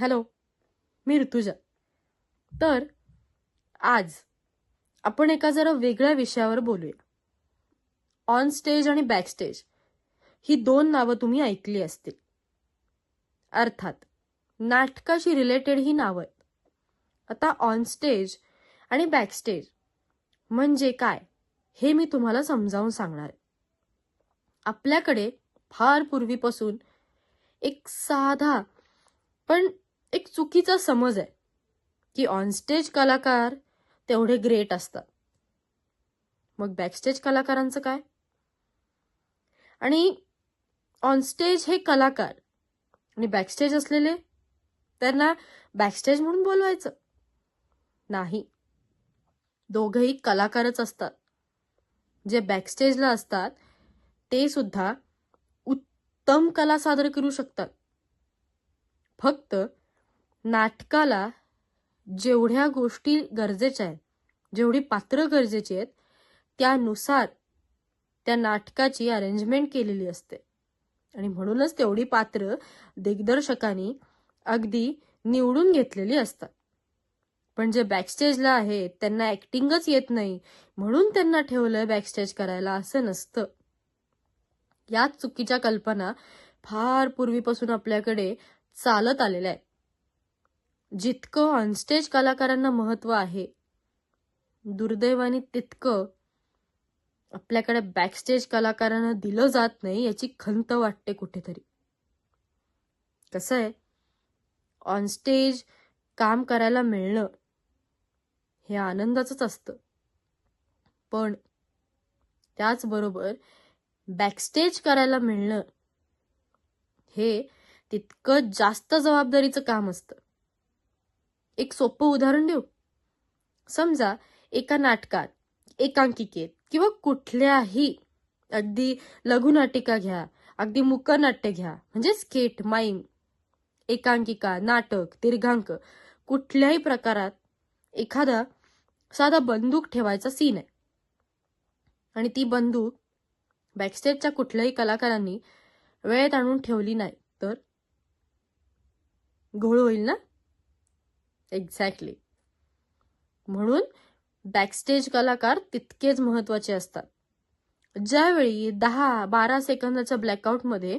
Hello मी ऋतुजा. तर आज आपण एका जरा वेगळ्या विषयावर बोलूया. ऑन स्टेज आणि बॅक स्टेज ही दोन नावं तुम्ही ऐकली असतील. अर्थात नाटकाशी रिलेटेड ही नावं आहेत. आता ऑन स्टेज आणि बॅक स्टेज म्हणजे काय हे मी तुम्हाला समजावून सांगणार आहे. आपल्याकडे फार पूर्वीपासून एक साधा पण एक चुकीचा समज आहे की ऑनस्टेज कलाकार तेवढे ग्रेट असतात. मग बॅकस्टेज कलाकारांचं काय? आणि ऑनस्टेज हे कलाकार आणि बॅकस्टेज असलेले त्यांना बॅकस्टेज म्हणून बोलवायचं? नाही. दोघही कलाकारच असतात. जे बॅकस्टेजला असतात ते सुद्धा उत्तम कला सादर करू शकतात. फक्त नाटकाला जेवढ्या गोष्टी गरजेच्या आहेत जेवढी पात्र गरजेची आहेत त्यानुसार त्या नाटकाची अरेंजमेंट केलेली असते. आणि म्हणूनच तेवढी पात्र दिग्दर्शकांनी अगदी निवडून घेतलेली असतात. पण जे बॅकस्टेजला आहेत त्यांना ऍक्टिंगच येत नाही म्हणून त्यांना ठेवलं बॅकस्टेज करायला असं नसतं. याच चुकीच्या कल्पना फार पूर्वीपासून आपल्याकडे चालत आलेल्या आहेत. जितकं ऑनस्टेज कलाकारांना महत्त्व आहे दुर्दैवाने तितकं आपल्याकडे बॅकस्टेज कलाकारांना दिलं जात नाही याची खंत वाटते कुठेतरी. कसं आहे? ऑनस्टेज काम करायला मिळणं हे आनंदाचंच असतं. पण त्याचबरोबर बॅकस्टेज करायला मिळणं हे तितकं जास्त जबाबदारीचं काम असतं. एक सोपं उदाहरण देऊ? समजा एका नाटकात एकांकिकेत किंवा कुठल्याही अगदी लघुनाटिका घ्या अगदी मुकनाट्य घ्या म्हणजे स्केट माईम एकांकिका नाटक दीर्घांक कुठल्याही प्रकारात एखादा साधा बंदूक ठेवायचा सीन आहे. आणि ती बंदूक बॅकस्टेजच्या कुठल्याही कलाकारांनी वेळेत आणून ठेवली नाही तर घोळ होईल ना? एक्झॅक्टली म्हणून बॅकस्टेज कलाकार तितकेच महत्त्वाचे असतात. ज्यावेळी दहा बारा सेकंदाच्या ब्लॅकआउटमध्ये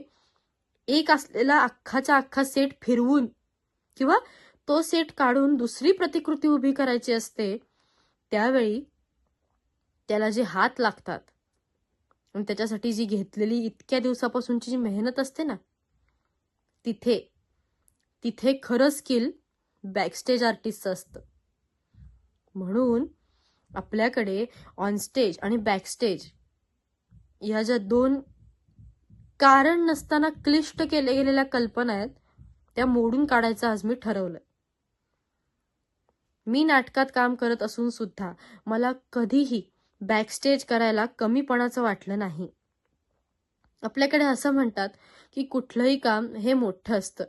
एक असलेला अख्खाचा अख्खा सेट फिरवून किंवा तो सेट काढून दुसरी प्रतिकृती उभी करायची असते त्यावेळी त्याला जे हात लागतात आणि त्याच्यासाठी जी घेतलेली इतक्या दिवसापासूनची जी मेहनत असते ना तिथे तिथे खरं स्किल बॅकस्टेज आर्टिस्टचं असतं. म्हणून आपल्याकडे ऑनस्टेज आणि बॅकस्टेज या ज्या दोन कारण नसताना क्लिष्ट केल्या गेलेल्या कल्पना आहेत त्या मोडून काढायचं आज मी ठरवलं मी नाटकात काम करत असून सुद्धा मला कधीही बॅकस्टेज करायला कमीपणाचं वाटलं नाही. आपल्याकडे असं म्हणतात की कुठलंही काम हे मोठं असतं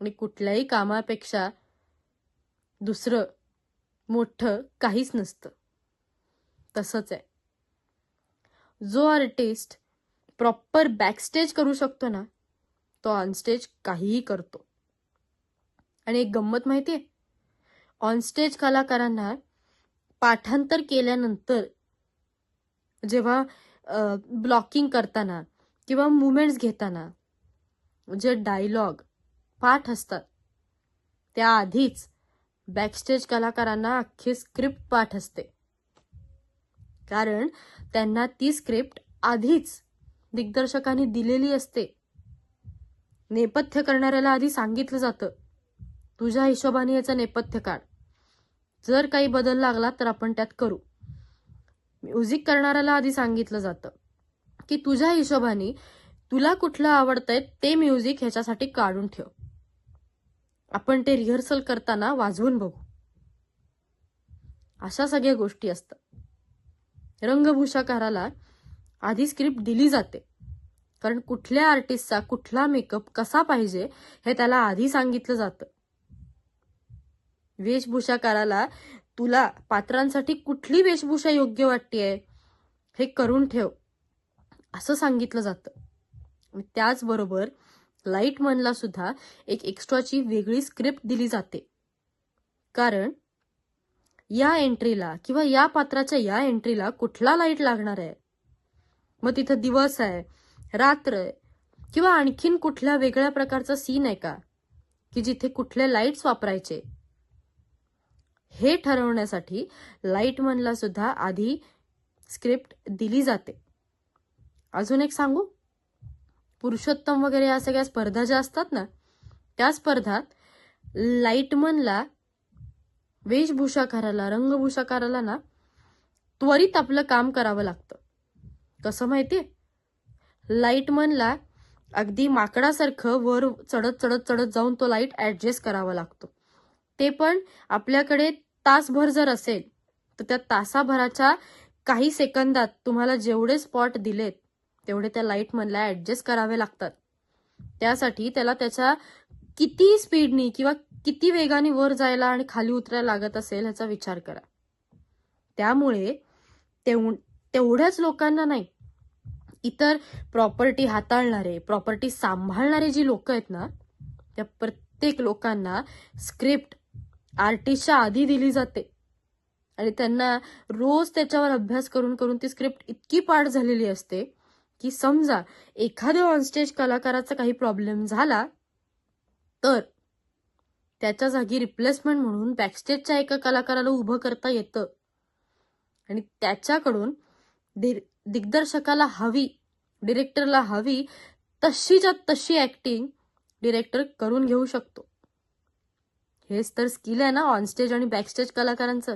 आणि कुठल्याही कामापेक्षा दुसरं मोठं काहीच नसतं. तसंच आहे. जो आर्टिस्ट प्रॉपर बॅकस्टेज करू शकतो ना तो ऑनस्टेज काहीही करतो. आणि एक गंमत माहिती आहे ऑनस्टेज कलाकारांना पाठांतर केल्यानंतर जेव्हा ब्लॉकिंग करताना किंवा मुवमेंट्स घेताना जे डायलॉग पाठ असतात त्याआधीच बॅकस्टेज कलाकारांना अख्खी स्क्रिप्ट पाठ असते कारण त्यांना ती स्क्रिप्ट आधीच दिग्दर्शकांनी दिलेली असते. नेपथ्य करणाऱ्याला आधी सांगितलं जातं तुझ्या हिशोबाने याचं नेपथ्य काढ. जर काही बदल लागला तर आपण त्यात करू. म्युझिक करणाऱ्याला आधी सांगितलं जातं की तुझ्या हिशोबाने तुला कुठलं आवडतंय ते म्युझिक ह्याच्यासाठी काढून ठेव. आपण ते रिहर्सल करताना वाजवून बघू. अशा सगळ्या गोष्टी असतात. रंगभूषाकाराला आधी स्क्रिप्ट दिली जाते. कारण कुठल्या आर्टिस्टचा कुठला मेकअप कसा पाहिजे हे त्याला आधी सांगितलं जातं. वेशभूषाकाराला तुला पात्रांसाठी कुठली वेशभूषा योग्य वाटतेय हे करून ठेव. असं सांगितलं जातं. त्याचबरोबर लाईटमनला सुद्धा एक एक्स्ट्राची वेगळी स्क्रिप्ट दिली जाते. कारण या एंट्रीला किंवा या पात्राच्या या एंट्रीला कुठला लाइट लागणार आहे? मग तिथं दिवस आहे रात्र आहे किंवा आणखीन कुठल्या वेगळ्या प्रकारचा सीन आहे का? की जिथे कुठले लाईट्स वापरायचे? हे ठरवण्यासाठी लाईटमनला सुद्धा आधी स्क्रिप्ट दिली जाते. अजून एक सांगू? पुरुषोत्तम वगैरे या सगळ्या स्पर्धा ज्या असतात ना त्या स्पर्धात लाईटमनला वेशभूषाकाराला रंगभूषाकाराला ना त्वरित आपलं काम करावं लागतं. कसं माहितीये? लाईटमनला अगदी माकडासारखं वर चढत चढत चढत जाऊन तो लाइट ऍडजस्ट करावा लागतो. ते पण आपल्याकडे तासभर जर असेल तर त्या तासाभराच्या काही सेकंदात तुम्हाला जेवढे स्पॉट दिलेत तेवढे त्या लाईटमनला ऍडजस्ट करावे लागतात. त्यासाठी त्याला त्याच्या किती स्पीडनी किंवा किती वेगाने वर जायला आणि खाली उतरायला लागत असेल ह्याचा विचार करा. त्यामुळे तेव तेवढ्याच लोकांना नाही इतर प्रॉपर्टी हाताळणारे प्रॉपर्टी सांभाळणारे जी लोक आहेत ना त्या प्रत्येक लोकांना स्क्रिप्ट आर्टिस्टच्या आधी दिली जाते. आणि त्यांना रोज त्याच्यावर अभ्यास करून करून ती स्क्रिप्ट इतकी पाठ झालेली असते की समजा एखाद्या ऑनस्टेज कलाकाराचा काही प्रॉब्लेम झाला तर त्याच्या जागी रिप्लेसमेंट म्हणून बॅकस्टेजच्या एका कलाकाराला उभं करता येतं. आणि त्याच्याकडून दि- दिग्दर्शकाला हवी डिरेक्टरला हवी तशीच्या तशी ऍक्टिंग डिरेक्टर करून घेऊ शकतो. हेच तर स्किल आहे ना ऑनस्टेज आणि बॅकस्टेज कलाकारांचं.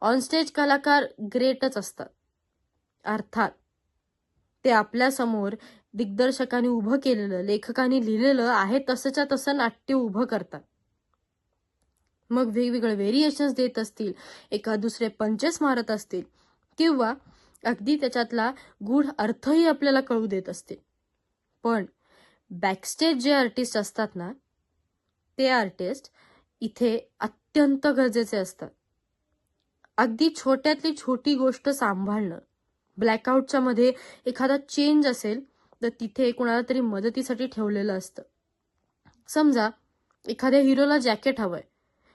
ऑनस्टेज कलाकार ग्रेटच असतात. अर्थात ते आपल्यासमोर दिग्दर्शकांनी दिग्दर्शकाने उभं केलेलं लेखकाने लिहिलेलं आहे तसंच्या तसं नाट्य उभं करतात. मग वेगवेगळे व्हेरिएशन्स देत असतील एका दुसरे पंचेस मारत असतील किंवा अगदी त्याच्यातला गूढ अर्थही आपल्याला कळू देत असतील. पण बॅकस्टेज जे आर्टिस्ट असतात ना ते आर्टिस्ट इथे अत्यंत गरजेचे असतात. अगदी छोट्यातली छोटी गोष्ट सांभाळणं ब्लॅकआउटच्या मध्ये एखादा चेंज असेल तर तिथे कोणाला तरी मदतीसाठी ठेवलेलं असतं. समजा एखाद्या हिरोला जॅकेट हवंय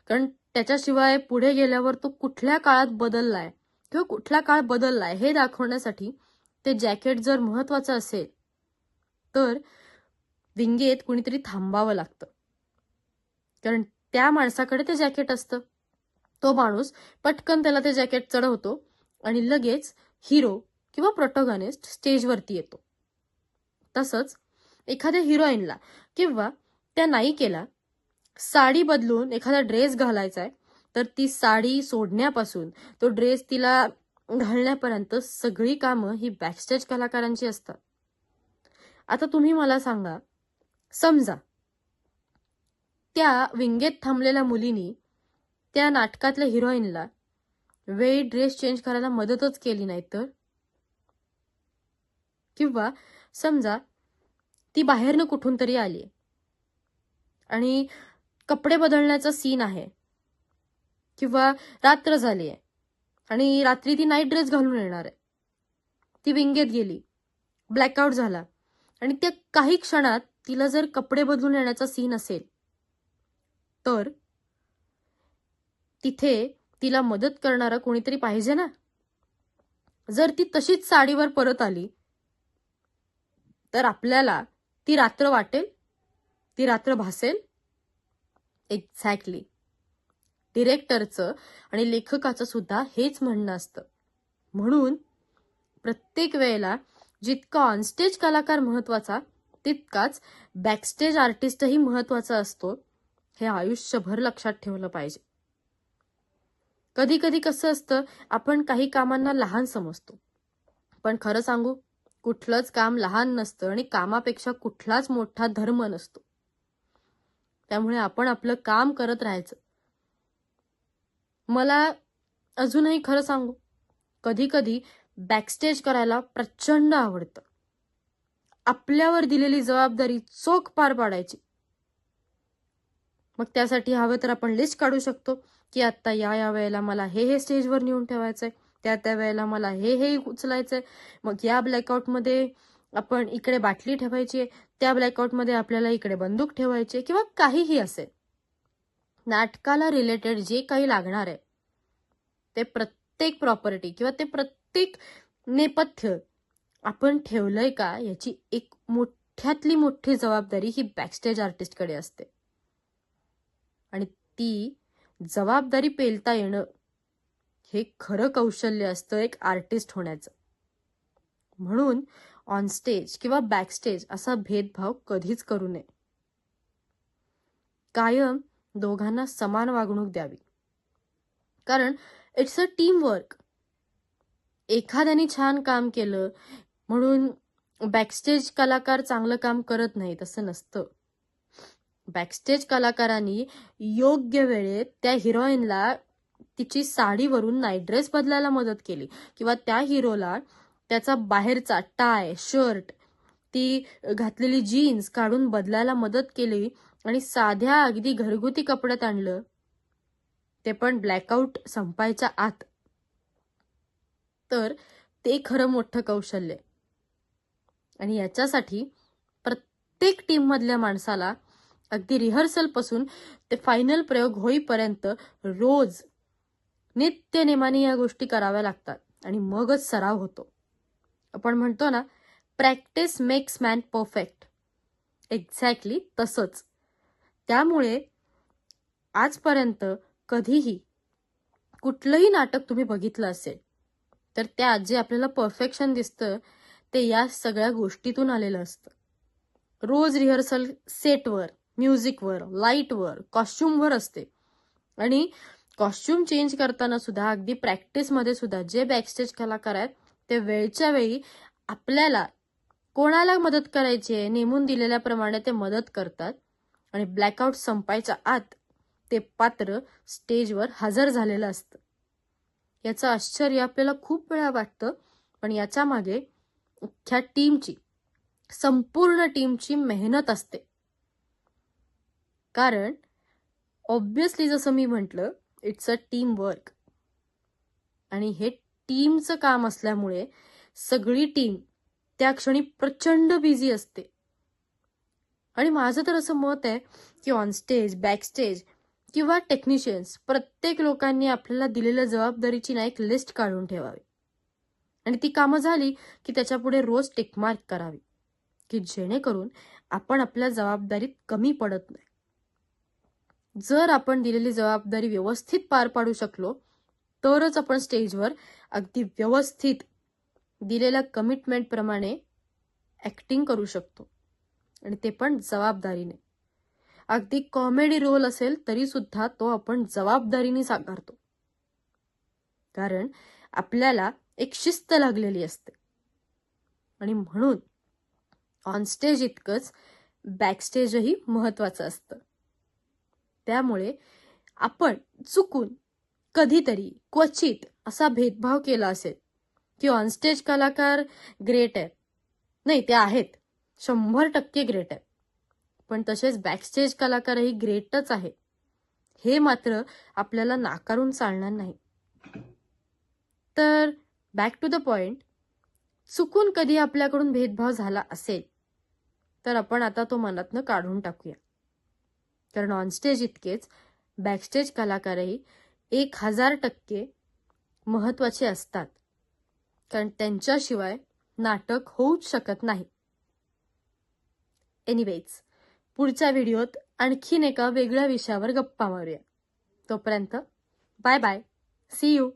कारण त्याच्याशिवाय पुढे गेल्यावर तो कुठल्या काळात बदललाय किंवा कुठला काळ बदललाय हे दाखवण्यासाठी ते जॅकेट जर महत्वाचं असेल तर विंगेत कुणीतरी थांबावं लागतं. कारण त्या माणसाकडे ते जॅकेट असतं. तो माणूस पटकन त्याला ते जॅकेट चढवतो आणि लगेच हिरो किंवा प्रोटोगॉनिस्ट स्टेजवरती येतो. तसंच एखाद्या हिरोईनला किंवा त्या नायिकेला साडी बदलून एखादा ड्रेस घालायचा आहे तर ती साडी सोडण्यापासून तो ड्रेस तिला घालण्यापर्यंत सगळी कामं ही बॅकस्टेज कलाकारांची असतात. आता तुम्ही मला सांगा समजा त्या विंगेत थांबलेल्या मुलीनी त्या नाटकातल्या हिरोईनला वेळी ड्रेस चेंज करायला मदतच केली नाही तर किंवा समजा ती बाहेरनं कुठून तरी आली आणि कपडे बदलण्याचा सीन आहे. किंवा रात्र झाली आहे. आणि रात्री ती नाईट ड्रेस घालून येणार आहे. ती विंगेत गेली. ब्लॅकआउट झाला. आणि त्या काही क्षणात तिला जर कपडे बदलून येण्याचा सीन असेल तर तिथे तिला मदत करणारा कोणीतरी पाहिजे ना? जर ती तशीच साडीवर परत आली तर आपल्याला ती रात्र वाटेल ती रात्र भासेल. एक्झॅक्टली डिरेक्टरचं आणि लेखकाचं सुद्धा हेच म्हणणं असतं. म्हणून प्रत्येक वेळेला जितका ऑनस्टेज कलाकार महत्त्वाचा तितकाच बॅकस्टेज आर्टिस्टही महत्त्वाचा असतो हे आयुष्यभर लक्षात ठेवलं पाहिजे. कधी कधी कसं असतं आपण काही कामांना लहान समजतो. पण खरं सांगू कुठलंच काम लहान नसतं आणि कामापेक्षा कुठलाच मोठा धर्म नसतो. त्यामुळे आपण आपलं काम करत राहायचं. मला अजूनही खरं सांगू कधी कधी बॅकस्टेज करायला प्रचंड आवडतं. आपल्यावर दिलेली जबाबदारी चोख पार पाडायची. मग त्यासाठी हवं तर आपण लिस्ट काढू शकतो की आता या या वेळेला मला हे हे स्टेजवर नेऊन ठेवायचंय. त्या त्या वेळेला मला हे हे उचलायचंय. मग या ब्लॅकआउटमध्ये आपण इकडे बाटली ठेवायची त्या ब्लॅकआउटमध्ये आपल्याला इकडे बंदूक ठेवायची किंवा काहीही असेल. नाटकाला रिलेटेड जे काही लागणार आहे ते प्रत्येक प्रॉपर्टी किंवा ते प्रत्येक नेपथ्य आपण ठेवलंय का याची एक मोठ्यातली मोठी जबाबदारी ही बॅकस्टेज आर्टिस्टकडे असते. आणि ती जबाबदारी पेलता येणं हे खरं कौशल्य असतं एक आर्टिस्ट होण्याचं. म्हणून ऑन स्टेज किंवा बॅकस्टेज असा भेदभाव कधीच करू नये. कायम दोघांना समान वागणूक द्यावी. कारण इट्स अ टीम वर्क एखाद्याने छान काम केलं म्हणून बॅकस्टेज कलाकार चांगलं काम करत नाही तसं नसतं. बॅकस्टेज कलाकारांनी योग्य वेळेत त्या हिरोईनला तिची साडीवरून नाईट ड्रेस बदलायला मदत केली. किंवा त्या हिरोला त्याचा बाहेरचा टाय शर्ट ती घातलेली जीन्स काढून बदलायला मदत केली आणि साध्या अगदी घरगुती कपड्यात आणलं. ते पण ब्लॅकआउट संपायच्या आत. तर ते खरं मोठं कौशल्य. आणि याच्यासाठी प्रत्येक टीम मधल्या माणसाला अगदी रिहर्सलपासून ते फायनल प्रयोग होईपर्यंत रोज नित्य नेमाने या गोष्टी कराव्या लागतात आणि मगच सराव होतो. आपण म्हणतो ना practice makes man perfect exactly तसंच. त्यामुळे आजपर्यंत कधीही कुठलंही नाटक तुम्ही बघितलं असेल तर त्यात जे आपल्याला परफेक्शन दिसतं ते या सगळ्या गोष्टीतून आलेलं असतं. रोज रिहर्सल सेटवर म्युझिकवर लाईटवर कॉस्ट्युमवर असते. आणि कॉस्ट्युम चेंज करताना सुद्धा अगदी प्रॅक्टिसमध्ये सुद्धा जे बॅकस्टेज कलाकार आहेत ते वेळच्या वेळी आपल्याला कोणाला मदत करायची आहे नेमून दिलेल्याप्रमाणे ते मदत करतात. आणि ब्लॅकआउट संपायच्या आत ते पात्र स्टेजवर हजर झालेलं असतं. याचं आश्चर्य आपल्याला खूप वेळा वाटतं पण याच्या मागे अख्ख्या टीमची संपूर्ण टीमची मेहनत असते. कारण ऑब्विसली जसं मी म्हटलं इट्स अ टीम वर्क. आणि हे टीमचं काम असल्यामुळे सगळी टीम त्या क्षणी प्रचंड बिझी असते. आणि माझं तर असं मत आहे की ऑन स्टेज बॅक स्टेज किंवा टेक्निशियन्स प्रत्येक लोकांनी आपल्याला दिलेल्या जबाबदारीची ना एक लिस्ट काढून ठेवावी. आणि ती कामं झाली की त्याच्यापुढे रोज टेकमार्क करावी. की जेणेकरून आपण आपल्या जबाबदारीत कमी पडत नाही. जर आपण दिलेली जबाबदारी व्यवस्थित पार पाडू शकलो तरच आपण स्टेजवर अगदी व्यवस्थित दिलेल्या कमिटमेंटप्रमाणे ॲक्टिंग करू शकतो. आणि ते पण जबाबदारीने. अगदी कॉमेडी रोल असेल तरी सुद्धा तो आपण जबाबदारीने साकारतो. कारण आपल्याला एक शिस्त लागलेली असते. आणि म्हणून ऑन स्टेज इतकंच बॅकस्टेजही महत्वाचं असतं. त्यामुळे आपण चुकून कधीतरी क्वचित असा भेदभाव केला असेल. की ऑनस्टेज कलाकार ग्रेट आहे. नाही ते आहेत. शंभर टक्के ग्रेट आहे. पण तसेच बॅकस्टेज कलाकारही ग्रेटच आहे. हे मात्र आपल्याला नाकारून चालणार नाही. तर बॅक टू द पॉइंट चुकून कधी आपल्याकडून भेदभाव झाला असेल? तर आपण आता तो मनातनं काढून टाकूया. कारण ऑनस्टेज इतकेच. बॅकस्टेज कलाकारही एक हजार टक्के महत्त्वाचे असतात. कारण त्यांच्याशिवाय नाटक होऊच शकत नाही. एनिवेज पुढच्या व्हिडिओत आणखीन एका वेगळ्या विषयावर गप्पा मारूया. तोपर्यंत बाय बाय सी यू